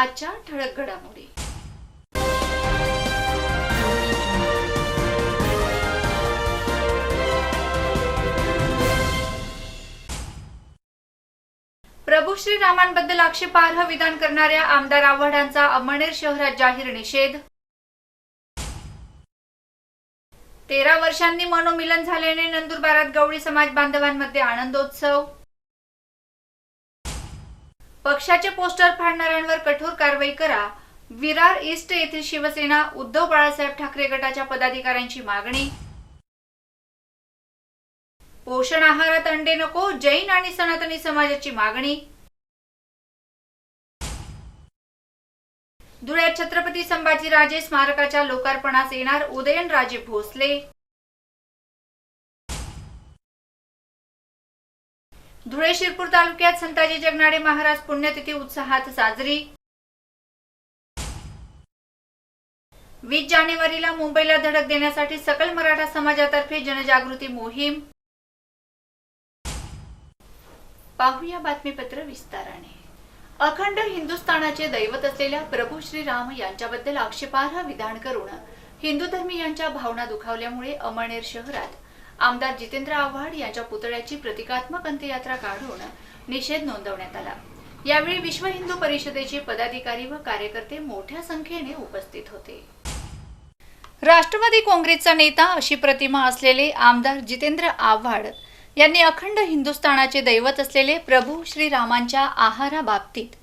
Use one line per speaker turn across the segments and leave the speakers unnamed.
आजच्या ठळक घडामोडी. प्रभू श्रीरामांबद्दल आक्षेपार्ह विधान करणाऱ्या आमदार आव्हाडांचा अमळनेर शहरात जाहीर निषेध. तेरा वर्षांनी मनोमिलन झाल्याने नंदुरबारात गवळी समाज बांधवांमध्ये आनंदोत्सव. पक्षाचे पोस्टर फाडणाऱ्यांवर कठोर कारवाई करा. विरार ईस्ट येथील शिवसेना उद्धव बाळासाहेब ठाकरे गटाच्या पदाधिकाऱ्यांची मागणी. पोषण आहारात अंडे नको जैन आणि सनातनी समाजाची मागणी. धुळ्यात छत्रपती संभाजीराजे स्मारकाच्या लोकार्पणास येणार उदयनराजे भोसले. धुळे शिरपूर तालुक्यात संताजी जगनाडे महाराज पुण्यतिथी उत्साहात साजरी. वीस जानेवारीला मुंबईला धडक देण्यासाठी सकल मराठा समाजातर्फे जनजागृती मोहीम. पाहूया बातमीपत्र विस्ताराने. अखंड हिंदुस्थानाचे दैवत असलेल्या प्रभू श्रीराम यांच्याबद्दल आक्षेपार्ह विधान करून हिंदू धर्मीयांच्या भावना दुखावल्यामुळे अमळनेर शहरात आमदार जितेंद्र आव्हाड यांच्या पुतळ्याची प्रतिकात्मक अंत्ययात्रा काढून निषेध नोंदवण्यात आला. यावेळी विश्व हिंदू परिषदेचे पदाधिकारी व कार्यकर्ते मोठ्या संख्येने उपस्थित होते. राष्ट्रवादी काँग्रेसचा नेता अशी प्रतिमा असलेले आमदार जितेंद्र आव्हाड यांनी अखंड हिंदुस्थानाचे दैवत असलेले प्रभू श्रीरामांच्या आहाराबाबतीत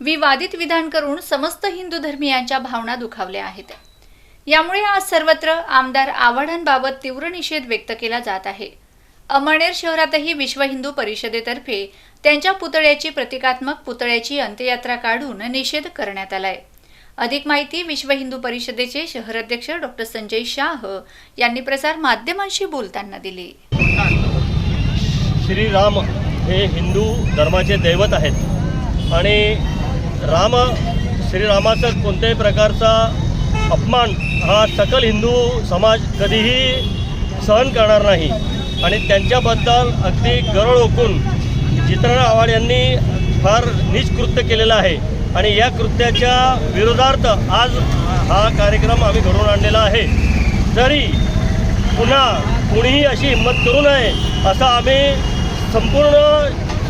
विवादित विधान करून समस्त हिंदू धर्मीयांच्या भावना दुखावल्या आहेत. यामुळे आज सर्वत्र आमदार आव्हाडांबाबत तीव्र निषेध व्यक्त केला जात आहे. अमळनेर शहरातही विश्व हिंदू परिषदेतर्फे त्यांच्या पुतळ्याची प्रतिकात्मक पुतळ्याची अंत्ययात्रा काढून निषेध करण्यात आलाय. अधिक माहिती विश्व हिंदू परिषदेचे शहराध्यक्ष डॉक्टर संजय शाह यांनी प्रसार माध्यमांशी बोलताना दिली.
श्रीराम हे हिंदू धर्माचे दैवत आहेत. आणि राम श्रीरामाचा कोणत्याही प्रकारचा अपमान हा सकल हिंदू समाज कधीही सहन करणार नाही. आणि त्यांच्याबद्दल अगदी गरळ ओकून जितेंद्र आव्हाड यांनी फार नीच कृत्य केलेलं आहे. आणि या कृत्याच्या विरोधार्थ आज हा कार्यक्रम आम्ही घडवून आणलेला आहे. जरी पुन्हा कुणीही अशी हिंमत करू नये असं आम्ही संपूर्ण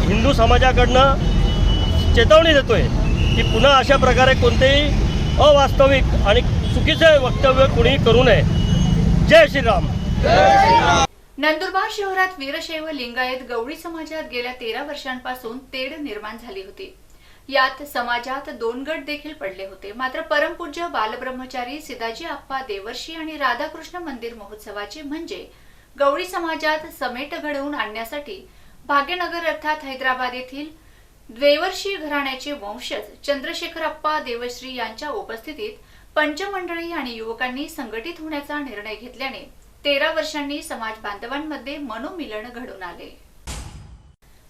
हिंदू समाजाकडनं चेतावणी देतोय की पुन्हा अशा प्रकारे कोणतेही अवास्तविक आणि चुकीचे वक्तव्य कुणी करू नये. जय श्रीराम.
नंदुरबार शहरात वीरशैव लिंगायत गवळी समाजात गेल्या तेरा वर्षांपासून तेढ निर्माण झाली होती. यात समाजात दोन गट देखील पडले होते. मात्र परमपूज्य बालब्रह्मचारी सिदाजी आप्पा देवर्षी आणि राधाकृष्ण मंदिर महोत्सवाचे म्हणजे गवळी समाजात समेट घडवून आणण्यासाठी भाग्यनगर अर्थात हैदराबाद येथील द्वैवर्षी घराण्याचे वंशज चंद्रशेखर अप्पा देवश्री यांच्या उपस्थितीत पंचमंडळी आणि युवकांनी संघटित होण्याचा निर्णय घेतल्याने तेरा वर्षांनी समाज बांधवांमध्ये मनोमिलन घडून आले.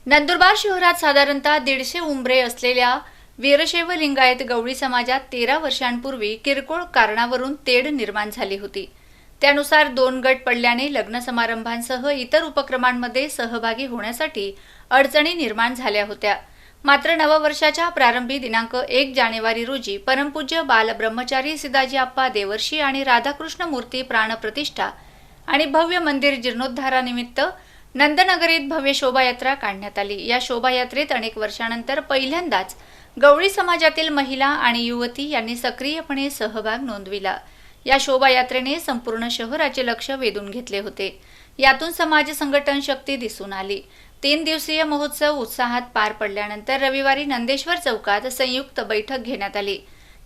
नंदुरबार शहरात साधारणतः दीडशे उंबरे असलेल्या वीरशैव लिंगायत गवळी समाजात तेरा वर्षांपूर्वी किरकोळ कारणावरून तेढ निर्माण झाली होती. त्यानुसार दोन गट पडल्याने लग्न समारंभांसह इतर उपक्रमांमध्ये सहभागी होण्यासाठी अडचणी निर्माण झाल्या होत्या. मात्र नववर्षाच्या प्रारंभी दिनांक एक जानेवारी रोजी परमपूज्य बाल ब्रह्मचारी सिदाजी आप्पा देवर्षी आणि राधाकृष्ण मूर्ती प्राणप्रतिष्ठा आणि भव्य मंदिर जीर्णोद्धारानिमित्त नंदनगरीत भव्य शोभायात्रा काढण्यात आली. या शोभायात्रेत अनेक वर्षानंतर पहिल्यांदाच गवळी समाजातील महिला आणि युवती यांनी सक्रियपणे सहभाग नोंदविला. या शोभायात्रेने संपूर्ण शहराचे लक्ष वेधून घेतले होते. यातून समाज संघटन शक्ती दिसून आली. तीन दिवसीय महोत्सव उत्साहात पार पडल्यानंतर रविवारी नंदेश्वर चौकात संयुक्त बैठक घेण्यात आली.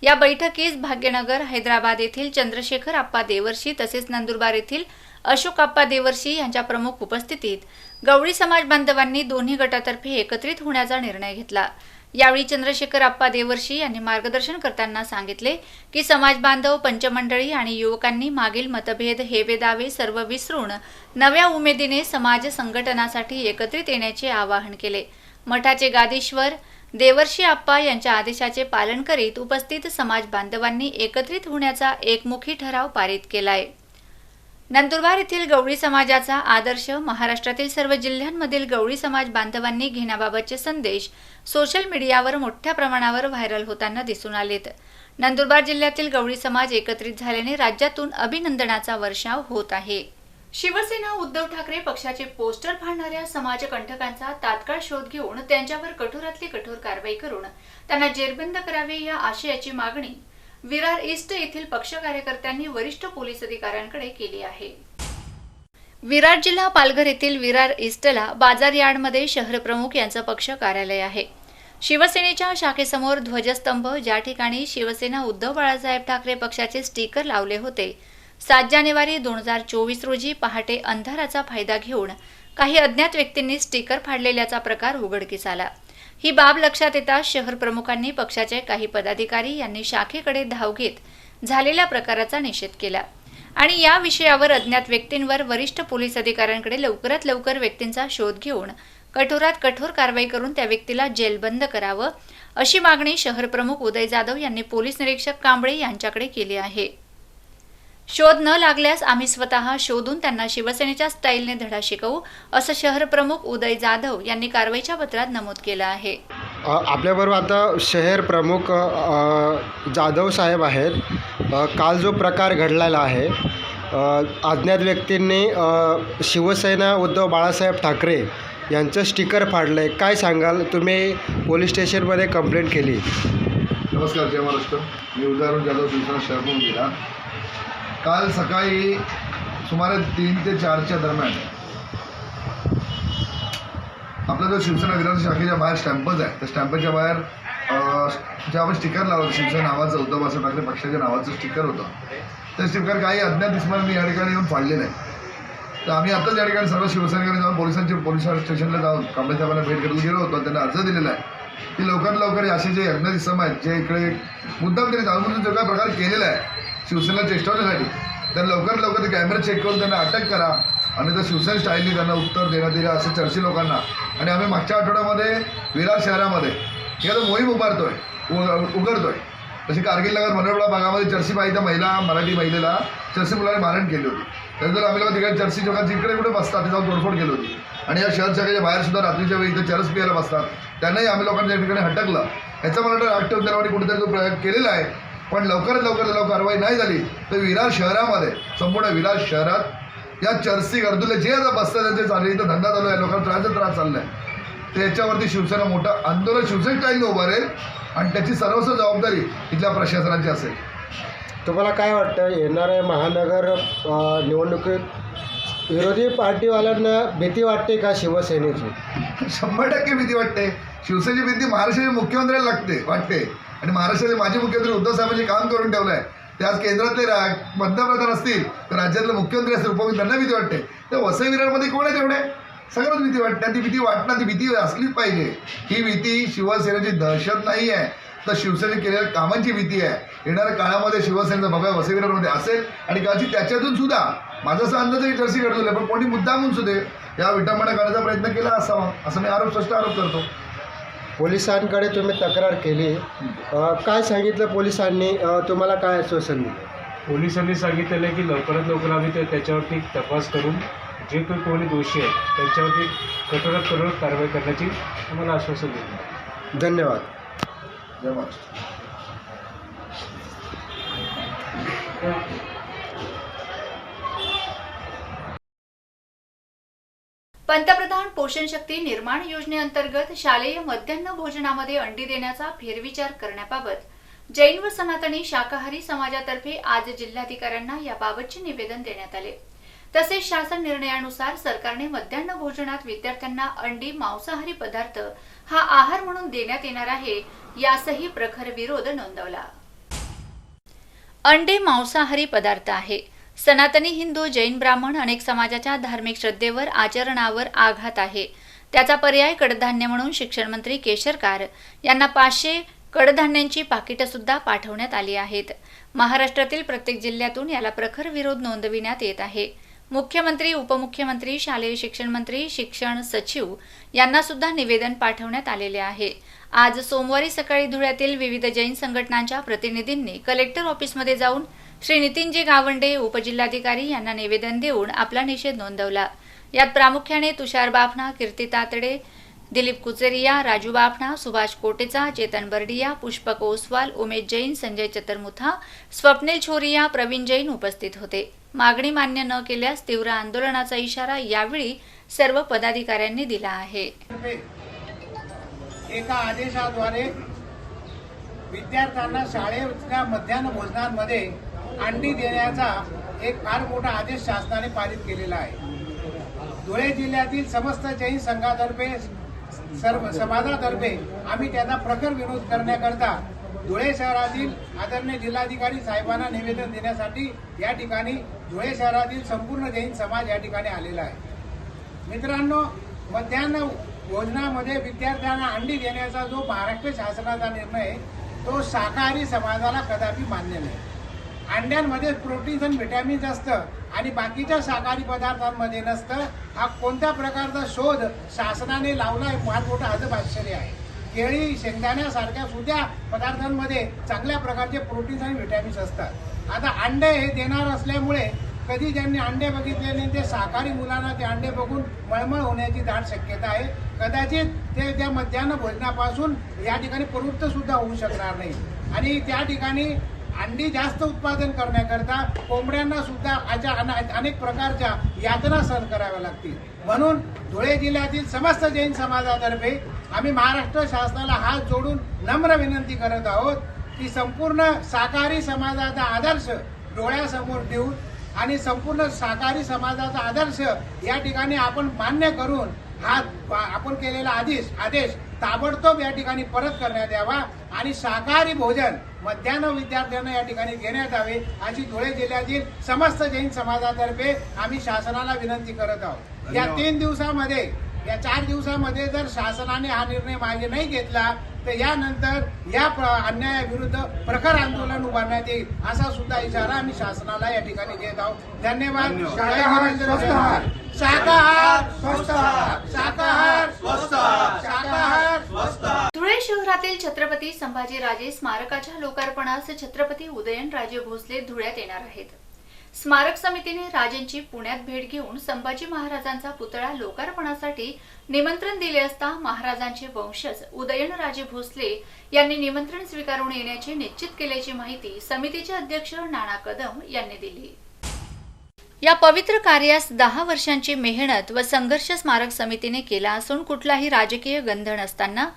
या बैठकीस भाग्यनगर हैदराबाद येथील चंद्रशेखर आप्पा देवर्षी तसेच नंदुरबार येथील अशोक आप्पा देवर्षी यांच्या प्रमुख उपस्थितीत गवळी समाज बांधवांनी दोन्ही गटातर्फे एकत्रित होण्याचा निर्णय घेतला. यावेळी चंद्रशेखर आप्पा देवर्षी यांनी मार्गदर्शन करताना सांगितले की समाज बांधव पंचमंडळी आणि युवकांनी मागील मतभेद हेवेदावे सर्व विसरून नव्या उमेदीने समाज संघटनासाठी एकत्रित येण्याचे आवाहन केले. मठाचे गादीश्वर देवर्षी आप्पा यांच्या आदेशाचे पालन करीत उपस्थित समाज बांधवांनी एकत्रित होण्याचा एकमुखी ठराव पारित केलाय. नंदुरबार येथील गवळी समाजाचा आदर्श महाराष्ट्रातील सर्व जिल्ह्यांमधील गवळी समाज बांधवांनी घेण्याबाबतचे संदेश सोशल मीडियावर मोठ्या प्रमाणावर व्हायरल होताना दिसून आलेत. नंदुरबार जिल्ह्यातील गवळी समाज एकत्रित झाल्याने राज्यातून अभिनंदनाचा वर्षाव होत आहे. शिवसेना उद्धव ठाकरे पक्षाचे पोस्टर फाडणाऱ्या समाजकंठकांचा तात्काळ शोध घेऊन त्यांच्यावर कठोरातली कठोर कारवाई करून त्यांना जेरबंद करावे या आशयाची मागणी विरार ईस्ट येथील पक्ष कार्यकर्त्यांनी वरिष्ठ पोलीस अधिकाऱ्यांकडे केली आहे. विरार जिल्हा पालघर येथील विरार ईस्टला बाजार यार्डमध्ये शहर प्रमुख यांचं पक्ष कार्यालय आहे. शिवसेनेच्या शाखेसमोर ध्वजस्तंभ ज्या ठिकाणी शिवसेना उद्धव बाळासाहेब ठाकरे पक्षाचे स्टिकर लावले होते सात जानेवारी दोन हजार चोवीस रोजी पहाटे अंधाराचा फायदा घेऊन काही अज्ञात व्यक्तींनी स्टिकर फाडलेल्याचा प्रकार उघडकीस आला. ही बाब लक्षात येताच शहर प्रमुखांनी पक्षाचे काही पदाधिकारी यांनी शाखेकडे धाव घेत झालेल्या प्रकाराचा निषेध केला. आणि या विषयावर अज्ञात व्यक्तींवर वरिष्ठ पोलीस अधिकाऱ्यांकडे लवकरात लवकर व्यक्तींचा शोध घेऊन कठोरात कठोर कारवाई करून त्या व्यक्तीला जेलबंद करावं अशी मागणी शहर प्रमुख उदय जाधव यांनी पोलीस निरीक्षक कांबळे यांच्याकडे केली आहे. शोध न लागल्यास आम्ही स्वतः शोधून त्यांना शिवसेनेच्या स्टाईलने धडा शिकवू असं शहर प्रमुख उदय जाधव यांनी कारवाईच्या पत्रात नमूद केलं आहे.
आपल्याबरोबर आता शहर प्रमुख जाधव साहेब आहेत. काल जो प्रकार घडलेला आहे अज्ञात व्यक्तींनी शिवसेना उद्धव बाळासाहेब ठाकरे यांचं स्टिकर फाडलं आहे काय सांगाल? तुम्ही पोलीस स्टेशनमध्ये कंप्लेंट केली.
नमस्कार जय महाराष्ट्र. मी उदाहरण जाधव शिवसेना शहर म्हणून गेला काल सकाळी सुमारे तीन ते चारच्या दरम्यान आपला जो शिवसेना विधान शाखेच्या बाहेर स्टॅम्पच आहे. त्या स्टॅम्पच्या बाहेर अं, जे आपण स्टिकर लावलं शिवसेना नावाचं उद्धव बाळासाहेब ठाकरे पक्षाच्या नावाचं स्टिकर होतं. ते स्टिकर काही अज्ञात इसमांनी या ठिकाणी येऊन फाडलेलं आहे तर आम्ही आत्ताच या ठिकाणी सर्व शिवसैनिकांनी जाऊन पोलिसांचे पोलीस स्टेशनला जाऊन कांबळेसाहेबांना भेट करायला गेलो होतो त्यांना अर्ज दिलेला आहे. की लवकरात लवकर असे जे अज्ञात इसम आहेत जे इकडे मुद्दाम त्यांनी जाऊन जो काय प्रकार केलेला आहे शिवसेना चेष्टा होण्यासाठी तर लवकरात लवकर ते कॅमेरा चेक करून त्यांना अटक करा आणि तर शिवसेना स्टाईलने त्यांना उत्तर देण्यात येईल असं चर्ची लोकांना. आणि आम्ही मागच्या आठवड्यामध्ये विरार शहरामध्ये एखादं मोहीम उभारतोय उघडतोय. तशी कारगिल नगर मनोरडा भागामध्ये चर्ची बाईच्या महिला मराठी महिलेला चर्ची मुलांनी मारण केली होती. त्यानंतर आम्ही लोक तिकडे चर्ची जेव्हा इकडे कुठे बसतात ते जाऊन तोडफोड केली होती. आणि या शहर शाखेच्या बाहेर सुद्धा रात्रीच्या वेळी इथे चरस पियाला बसतात. त्यांनाही आम्ही लोकांच्या ठिकाणी हटकलं. याचा मला वाटतं राष्ट्रीय उद्यानामध्ये कुठेतरी तो प्रयोग केलेला आहे. पण लवकरात लवकर त्याला कारवाई नाही झाली तर विरार शहरामध्ये संपूर्ण विरार शहरात या चर्सी गर्दुले जे आता बसतात त्यांचे चालले इथं धंदा चालू आहे लोकांना त्रासच त्रास चाललाय. त्याच्यावरती शिवसेना मोठं आंदोलन शिवसेना स्टाईलने उभारेल आणि त्याची सर्वस्व जबाबदारी इथल्या प्रशासनाची असेल.
तुम्हाला काय वाटतं येणाऱ्या महानगर निवडणुकीत विरोधी पार्टीवाल्यांना भीती वाटते का शिवसेनेची?
शंभर टक्के भीती वाटते. शिवसेनेची भीती महाराष्ट्राच्या मुख्यमंत्र्याला लागते वाटते. आणि महाराष्ट्राचे माजी मुख्यमंत्री उद्धव साहेबांनी काम करून ठेवलं आहे ते आज केंद्रातले रा पंतप्रधान असतील तर राज्यातले मुख्यमंत्री असतील उपमुख्यमंत्री त्यांना भीती वाटते. तर वसई विरारमध्ये कोण आहे तेवढे? सगळ्यात भीती वाटते. ती भीती वाटणार ती भीती असलीच पाहिजे. ही भीती शिवसेनेची दहशत नाही आहे तर शिवसेने केलेल्या कामांची भीती आहे. येणाऱ्या काळामध्ये शिवसेनेचा भव्य वसई विरारमध्ये असेल आणि कदाचित त्याच्यातून सुद्धा माझा असं अंदाज आहे की चर्ची घडलेलं आहे पण कोणी मुद्दामून सुद्धा या विटंबना करण्याचा प्रयत्न केला असावा असं मी आरोप स्पष्ट आरोप करतो.
पोलिसांकडे तुम्ही तक्रार केली. अ, काय सांगितलं पोलिसांनी? अ, तुम्हाला काय आश्वासन दिलं?
पोलिसांनी सांगितलेलं आहे की लवकरात लवकर आम्ही ते त्याच्यावरती तपास करून जे काही कोणी दोषी आहेत त्यांच्यावरती कठोरात कठोर कारवाई करण्याची आम्हाला आश्वासन दिलं.
धन्यवाद.
जय महाराष्ट्र
पंतप्रधान पोषण शक्ती निर्माण योजनेअंतर्गत शालेय मध्यान्ह भोजनामध्ये अंडी देण्याचा फेरविचार करण्याबाबत जैन व सनातनी शाकाहारी समाजातर्फे आज जिल्हाधिकाऱ्यांना याबाबतचे निवेदन देण्यात आले. तसेच शासन निर्णयानुसार सरकारने मध्यान्ह भोजनात विद्यार्थ्यांना अंडी मांसाहारी पदार्थ हा आहार म्हणून देण्यात येणार आहे यासही प्रखर विरोध नोंदवला. अंडे मांसाहारी पदार्थ आहे. सनातनी हिंदू जैन ब्राह्मण अनेक समाजाच्या धार्मिक श्रद्धेवर आचरणावर आघात आहे. त्याचा पर्याय कडधान्य म्हणून शिक्षण मंत्री केशरकार यांना पाचशे कडधान्यांची पाकिटं सुद्धा पाठवण्यात आली आहेत. महाराष्ट्रातील प्रत्येक जिल्ह्यातून याला प्रखर विरोध नोंदविण्यात येत आहे. मुख्यमंत्री उपमुख्यमंत्री शालेय शिक्षण मंत्री शिक्षण सचिव यांना सुद्धा निवेदन पाठवण्यात आलेले आहे. आज सोमवारी सकाळी धुळ्यातील विविध जैन संघटनांच्या प्रतिनिधींनी कलेक्टर ऑफिसमध्ये जाऊन श्री नितीनजी गावंडे उपजिल्हाधिकारी यांना निवेदन देऊन आपला निषेध नोंदवला. यात प्रामुख्याने तुषार बाफना कीर्ती तातडे दिलीप कुचेरिया राजू बाफना सुभाष कोटेचा चेतन बर्डिया पुष्पक ओसवाल उमेश जैन संजय चतुर्मुथा स्वप्नील छोरिया प्रवीण जैन उपस्थित होते. मागणी मान्य न केल्यास तीव्र आंदोलनाचा इशारा यावेळी सर्व पदाधिकाऱ्यांनी दिला आहे.
एका आदेशाद्वारे विद्यार्थ्यांना शाळेच्या मध्यान्ह भोजनांमध्ये अंडी देण्याचा एक फार मोठा आदेश शासनाने पारित केलेला आहे. धुळे जिल्ह्यातील समस्त जैन संघातर्फे सर्व समाजातर्फे आम्ही त्याचा प्रखर विरोध करण्याकरता धुळे शहरातील आदरणीय जिल्हाधिकारी साहेबांना निवेदन देण्यासाठी या ठिकाणी धुळे शहरातील संपूर्ण जैन समाज या ठिकाणी आलेला आहे. मित्रांनो मध्यान्ह भोजनामध्ये विद्यार्थ्यांना अंडी देण्याचा जो महाराष्ट्र शासनाचा निर्णय तो शाकाहारी समाजाला कदापि मान्य नाही. अंड्यांमध्ये प्रोटीन्स आणि व्हिटॅमिन्स असतं आणि बाकीच्या शाकाहारी पदार्थांमध्ये नसतं. हा कोणत्या प्रकारचा शोध शासनाने लावला आहे फार मोठं अजब आश्चर्य आहे. केळी शेंगदाण्यासारख्या सुद्धा पदार्थांमध्ये चांगल्या प्रकारचे प्रोटीन्स आणि व्हिटॅमिन्स असतात. आता अंडे हे देणार असल्यामुळे कधी ज्यांनी अंडे बघितले नाही ते शाकाहारी मुलांना ते अंडे बघून मळमळ होण्याची दाट शक्यता आहे. कदाचित ते त्या मध्यान्ह भोजनापासून या ठिकाणी प्रवृत्त सुद्धा होऊ शकणार नाही. आणि त्या ठिकाणी अंडी जास्त उत्पादन करण्याकरता कोंबड्यांना सुद्धा अशा अनेक प्रकारच्या यातना सहन कराव्या लागतील. म्हणून धुळे जिल्ह्यातील समस्त जैन समाजातर्फे आम्ही महाराष्ट्र शासनाला हात जोडून नम्र विनंती करत आहोत की संपूर्ण शाकाहारी समाजाचा आदर्श डोळ्यासमोर ठेवून आणि संपूर्ण शाकाहारी समाजाचा आदर्श या ठिकाणी आपण मान्य करून हा आपण केलेला आदेश आदेश ताबडतोब या ठिकाणी परत करण्यात यावा आणि शाकाहारी भोजन मध्यान्ह विद्यार्थ्यांना या ठिकाणी घेण्यात यावे अशी धुळे जिल्ह्यातील समस्त जैन समाजातर्फे आम्ही शासनाला विनंती करत आहोत. या तीन दिवसामध्ये या चार दिवसामध्ये जर शासनाने हा निर्णय मागे नाही घेतला तर यानंतर या अन्यायाविरुद्ध प्रखर आंदोलन उभारण्यात येईल असा सुद्धा इशारा आम्ही शासनाला या ठिकाणी देत आहोत. धन्यवाद. शाकाहार. शाकाहार. आहार. शाकाहार.
धुळे शहरातील छत्रपती संभाजीराजे स्मारकाच्या लोकार्पणास छत्रपती उदयनराजे भोसले धुळ्यात येणार आहेत. स्मारक समितीने राजेंची पुण्यात भेट घेऊन संभाजी महाराजांचा पुतळा लोकार्पणासाठी निमंत्रण दिले असता महाराजांचे वंशज उदयनराजे भोसले यांनी निमंत्रण स्वीकारून येण्याचे निश्चित केल्याची माहिती समितीचे अध्यक्ष नाना कदम यांनी दिली. या पवित्र कार्यास दहा वर्षांची मेहनत व संघर्ष स्मारक समितीने केला असून कुठलाही राजकीय गंध नसताना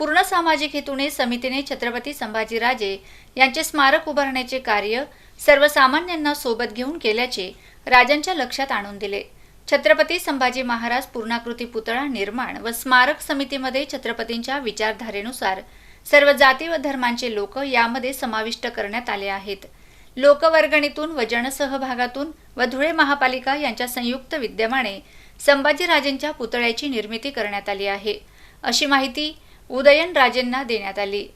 पूर्ण सामाजिक हेतूने समितीने छत्रपती संभाजीराजे यांचे स्मारक उभारण्याचे कार्य सर्वसामान्यांना सोबत घेऊन केल्याचे राजांच्या लक्षात आणून दिले. छत्रपती संभाजी महाराज पूर्णाकृती पुतळा निर्माण व स्मारक समितीमध्ये छत्रपतींच्या विचारधारेनुसार सर्व जाती व धर्मांचे लोक यामध्ये समाविष्ट करण्यात आले आहेत. लोकवर्गणीतून व जनसहभागातून व धुळे महापालिका यांच्या संयुक्त विद्यमाने संभाजीराजेंच्या पुतळ्याची निर्मिती करण्यात आली आहे. अशी माहिती उदयनराजेंना देण्यात आली.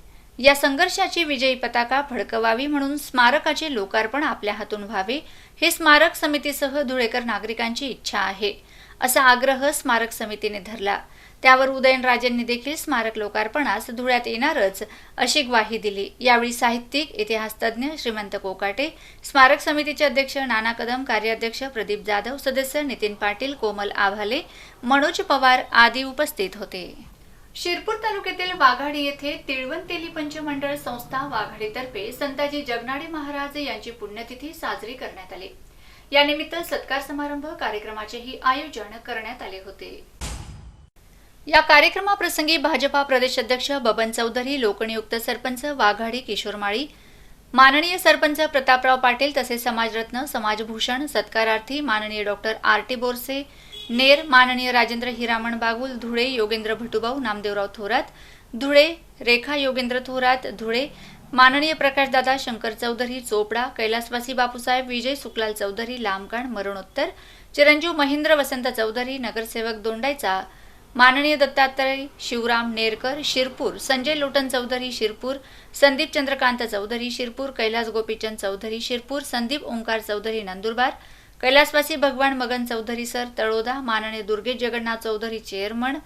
या संघर्षाची विजयी पताका फडकवावी म्हणून स्मारकाचे लोकार्पण आपल्या हातून व्हावे हे स्मारक समितीसह धुळेकर नागरिकांची इच्छा आहे असा आग्रह स्मारक समितीने धरला. त्यावर उदयनराजेंनी देखील स्मारक लोकार्पणास धुळ्यात येणारच अशी ग्वाही दिली. यावेळी साहित्यिक इतिहासतज्ञ श्रीमंत कोकाटे स्मारक समितीचे अध्यक्ष नाना कदम कार्याध्यक्ष प्रदीप जाधव सदस्य नितीन पाटील कोमल आभाले मनोज पवार आदी उपस्थित होते. शिरपूर तालुक्यातील वाघाडी येथे तिळवण तेली पंचमंडळ संस्था वाघाडीतर्फे संताजी जगनाडे महाराज यांची पुण्यतिथी साजरी करण्यात आली. यानिमित्त सत्कार समारंभ कार्यक्रमाचेही आयोजन करण्यात आले होते. या कार्यक्रमाप्रसंगी भाजपा प्रदेश अध्यक्ष बबन चौधरी लोकनियुक्त सरपंच वाघाडी किशोरमाळी माननीय सरपंच प्रतापराव पाटील तसेच समाजरत्न समाजभूषण सत्कारार्थी माननीय doctor R T Borse Ner माननीय राजेंद्र हिरामण बागुल धुळे योगेंद्र भटुभाऊ नामदेवराव थोरात धुळे रेखा योगेंद्र थोरात धुळे माननीय प्रकाशदादा शंकर चौधरी चोपडा कैलासवासी बापूसाहेब विजय सुकलाल चौधरी लांबकाण मरणोत्तर चिरंजीव महेंद्र वसंत चौधरी नगरसेवक दोंडायचा माननीय दत्तात्रय शिवराम नेरकर शिरपूर संजय लोटन चौधरी शिरपूर संदीप चंद्रकांत चौधरी शिरपूर कैलास गोपीचंद चौधरी शिरपूर संदीप ओंकार चौधरी नंदुरबार कैलासवासी भगवान मगन चौधरी सर तळोदा माननीय दुर्गेश जगन्नाथ चौधरी चेअरमन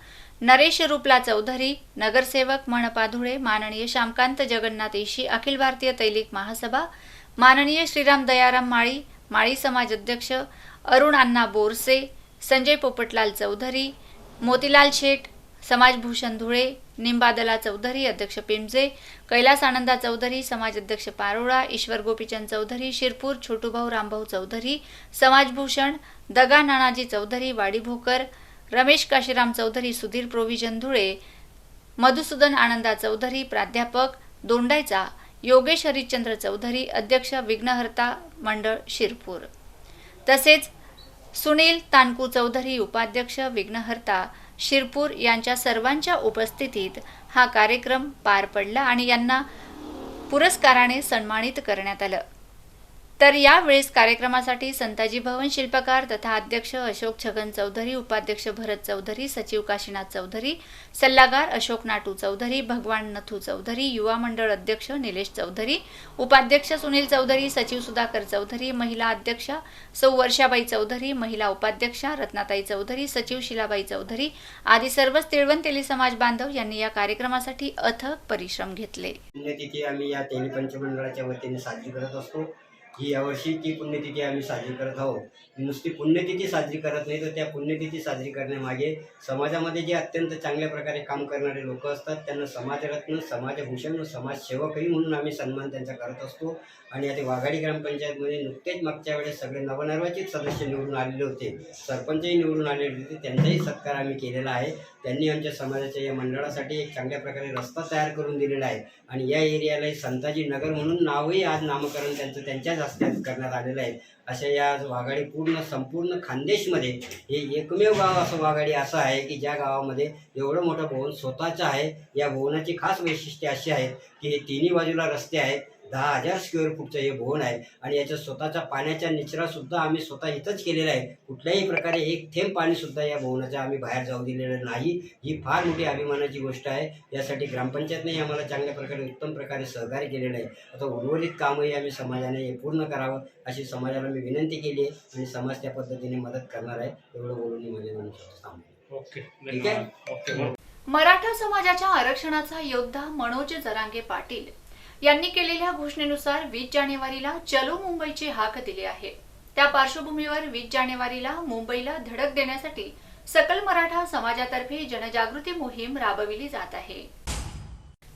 नरेश रूपला चौधरी नगरसेवक मनपा धुळे माननीय श्यामकांत जगन्नाथ ईशी अखिल भारतीय तैलिक महासभा माननीय श्रीराम दयाराम माळी माळी समाज अध्यक्ष अरुण अण्णा बोरसे संजय पोपटलाल चौधरी मोतीलाल शेठ समाजभूषण धुळे निंबादला चौधरी अध्यक्ष पिंजे कैलास आनंदा चौधरी समाज अध्यक्ष पारोळा ईश्वर गोपीचंद चौधरी शिरपूर छोटूभाऊ रामभाऊ चौधरी समाजभूषण दगा नानाजी चौधरी वाडी भोकर रमेश काशीराम चौधरी सुधीर प्रोव्हिजन धुळे मधुसूदन आनंदा चौधरी प्राध्यापक दोंडायचा योगेश हरिश्चंद्र चौधरी अध्यक्ष विघ्नहर्ता मंडळ शिरपूर. तसेच सुनील तानकू चौधरी उपाध्यक्ष विघ्नहर्ता शिरपूर यांच्या सर्वांच्या उपस्थितीत हा कार्यक्रम पार पडला आणि यांना पुरस्काराने सन्मानित करण्यात आलं. तर यावेळेस कार्यक्रमासाठी संताजी भवन शिल्पकार तथा अध्यक्ष अशोक छगन चौधरी उपाध्यक्ष भरत चौधरी सचिव काशीनाथ चौधरी सल्लागार अशोक नाटू चौधरी भगवान नथू चौधरी युवा मंडळ अध्यक्ष निलेश चौधरी उपाध्यक्ष सुनील चौधरी सचिव सुधाकर चौधरी महिला अध्यक्ष सौ वर्षाबाई चौधरी महिला उपाध्यक्षा रत्नाताई चौधरी सचिव शिलाबाई चौधरी आदी सर्वच तिळवंतेली समाज बांधव यांनी या कार्यक्रमासाठी अथक परिश्रम घेतले.
आम्ही या तेली पंचमंडळाच्या वतीने साजरी करत असतो. ही यावर्षी ती पुण्यतिथी आम्ही साजरी करत आहोत. नुसती पुण्यतिथी साजरी करत नाही तर त्या पुण्यतिथी साजरी करण्यामागे समाजामध्ये जे अत्यंत चांगल्या प्रकारे काम करणारे लोक असतात त्यांना समाजरत्न समाजभूषण व समाजसेवकही म्हणून आम्ही सन्मान त्यांचा करत असतो. आणि आता वाघाडी ग्रामपंचायतमध्ये नुकतेच मागच्या वेळेस सगळे नवनिर्वाचित सदस्य निवडून आलेले होते. सरपंचही निवडून आलेले होते त्यांचाही सत्कार आम्ही केलेला आहे. त्यांनी आमच्या समाजाच्या या मंडळासाठी एक चांगल्या प्रकारे रस्ता तयार करून दिलेला आहे. आणि या एरियाला संताजी नगर म्हणून नावही आज नामकरण त्यांचं त्यांच्याच हस्ते करण्यात आलेलं आहे. अशा या वाघाडी पूर्ण संपूर्ण खानदेशमध्ये हे एकमेव गाव असं वाघाडी असं आहे की ज्या गावामध्ये एवढं मोठं भवन स्वतःचं आहे. या भवनाची खास वैशिष्ट्ये अशी आहेत की हे तिन्ही बाजूला रस्ते आहेत. दहा हजार स्क्वेअर फूटचं हे भवन आहे. आणि याच्या स्वतःचा पाण्याचा निचरा सुद्धा आम्ही स्वतः इथंच केलेला आहे. कुठल्याही प्रकारे एक थेंब पाणी सुद्धा या भवनाच्या आम्ही बाहेर जाऊ दिलेलं नाही. ही फार मोठी अभिमानाची गोष्ट आहे. यासाठी ग्रामपंचायतने आम्हाला चांगल्या प्रकारे उत्तम प्रकारे सहकार्य केलेलं आहे. आता उर्वरित कामही आम्ही समाजाने हे पूर्ण करावं अशी समाजाला मी विनंती केली आहे आणि समाज त्या पद्धतीने मदत करणार आहे. एवढं बोलून मी माझे
ओके.
ठीक आहे?
ओके.
मराठा समाजाच्या आरक्षणाचा योद्धा मनोज जरांगे पाटील. यांनी केलेल्या घोषणेनुसार वीस जानेवारीला चलो मुंबईची हाक दिली आहे. त्या पार्श्वभूमीवर वीस जानेवारीला मुंबईला धडक देण्यासाठी सकल मराठा समाजातर्फे जनजागृती मोहीम राबविली जात आहे.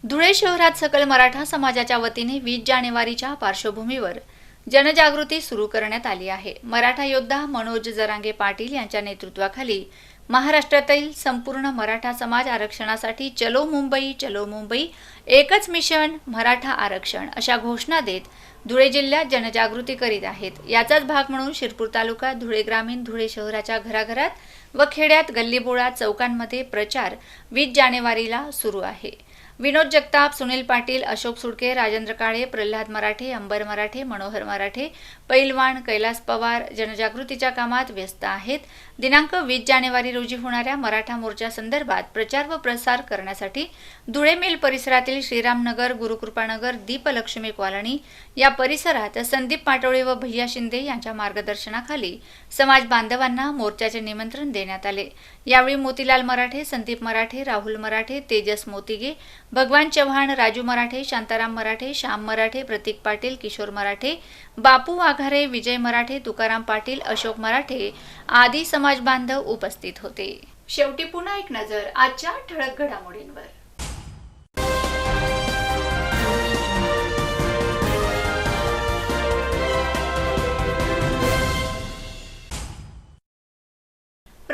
धुळे शहरात सकल मराठा समाजाच्या वतीने वीस जानेवारीच्या पार्श्वभूमीवर जनजागृती सुरू करण्यात आली आहे. मराठा योद्धा मनोज जरांगे पाटील यांच्या नेतृत्वाखाली महाराष्ट्रातील संपूर्ण मराठा समाज आरक्षणासाठी चलो मुंबई चलो मुंबई एकच मिशन मराठा आरक्षण अशा घोषणा देत धुळे जिल्ह्यात जनजागृती करीत आहेत. याचाच भाग म्हणून शिरपूर तालुका धुळे ग्रामीण धुळे शहराच्या घराघरात व खेड्यात गल्लीबोळा चौकांमध्ये प्रचार वीस जानेवारीला सुरू आहे. विनोद जगताप सुनील पाटील अशोक सुडके राजेंद्र काळे प्रल्हाद मराठे अंबर मराठे मनोहर मराठे पैलवान कैलास पवार जनजागृतीच्या कामात व्यस्त आहेत. दिनांक वीस जानेवारी रोजी होणाऱ्या मराठा मोर्चा संदर्भात प्रचार व प्रसार करण्यासाठी धुळे मिल परिसरातील श्रीरामनगर गुरुकृपानगर दीपलक्ष्मी कॉलनी या परिसरात संदीप पाटोळे व भैया शिंदे यांच्या मार्गदर्शनाखाली समाज बांधवांना मोर्चाचे निमंत्रण देण्यात आले. यावेळी मोतीलाल मराठे संदीप मराठे राहुल मराठे तेजस मोतिगे भगवान चव्हाण राजू मराठे शांताराम मराठे श्याम मराठे प्रतीक पाटील किशोर मराठे बापू वाघारे विजय मराठे तुकाराम पाटील अशोक मराठे आदी समाज बांधव उपस्थित होते. शेवटी पुन्हा एक नजर आजच्या ठळक घडामोडींवर.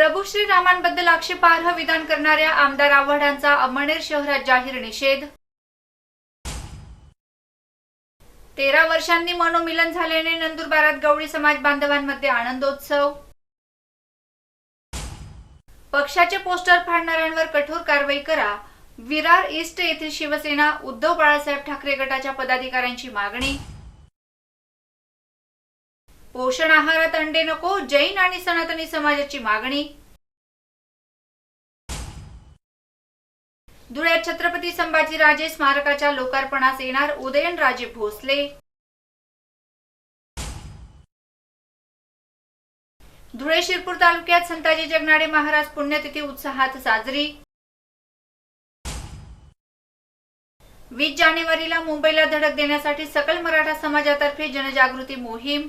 प्रभू श्री रामांबद्दल आक्षेपार्ह विधान करणाऱ्या आमदार आव्हाडांचा अमळनेर शहरात जाहीर निषेध. तेरा वर्षांनी मनोमिलन झाल्याने नंदुरबारात गवळी समाज बांधवांमध्ये आनंदोत्सव. पक्षाचे पोस्टर फाडणाऱ्यांवर कठोर कारवाई करा. विरार ईस्ट येथील शिवसेना उद्धव बाळासाहेब ठाकरे गटाच्या पदाधिकाऱ्यांची मागणी. पोषण आहारात अंडे नको जैन आणि सनातनी समाजाची मागणी. धुळ्यात छत्रपती संभाजीराजे स्मारकाच्या लोकार्पणास येणार उदयनराजे भोसले. धुळे शिरपूर तालुक्यात संताजी जगनाडे महाराज पुण्यतिथी उत्साहात साजरी. वीस जानेवारीला मुंबईला धडक देण्यासाठी सकल मराठा समाजातर्फे जनजागृती मोहीम.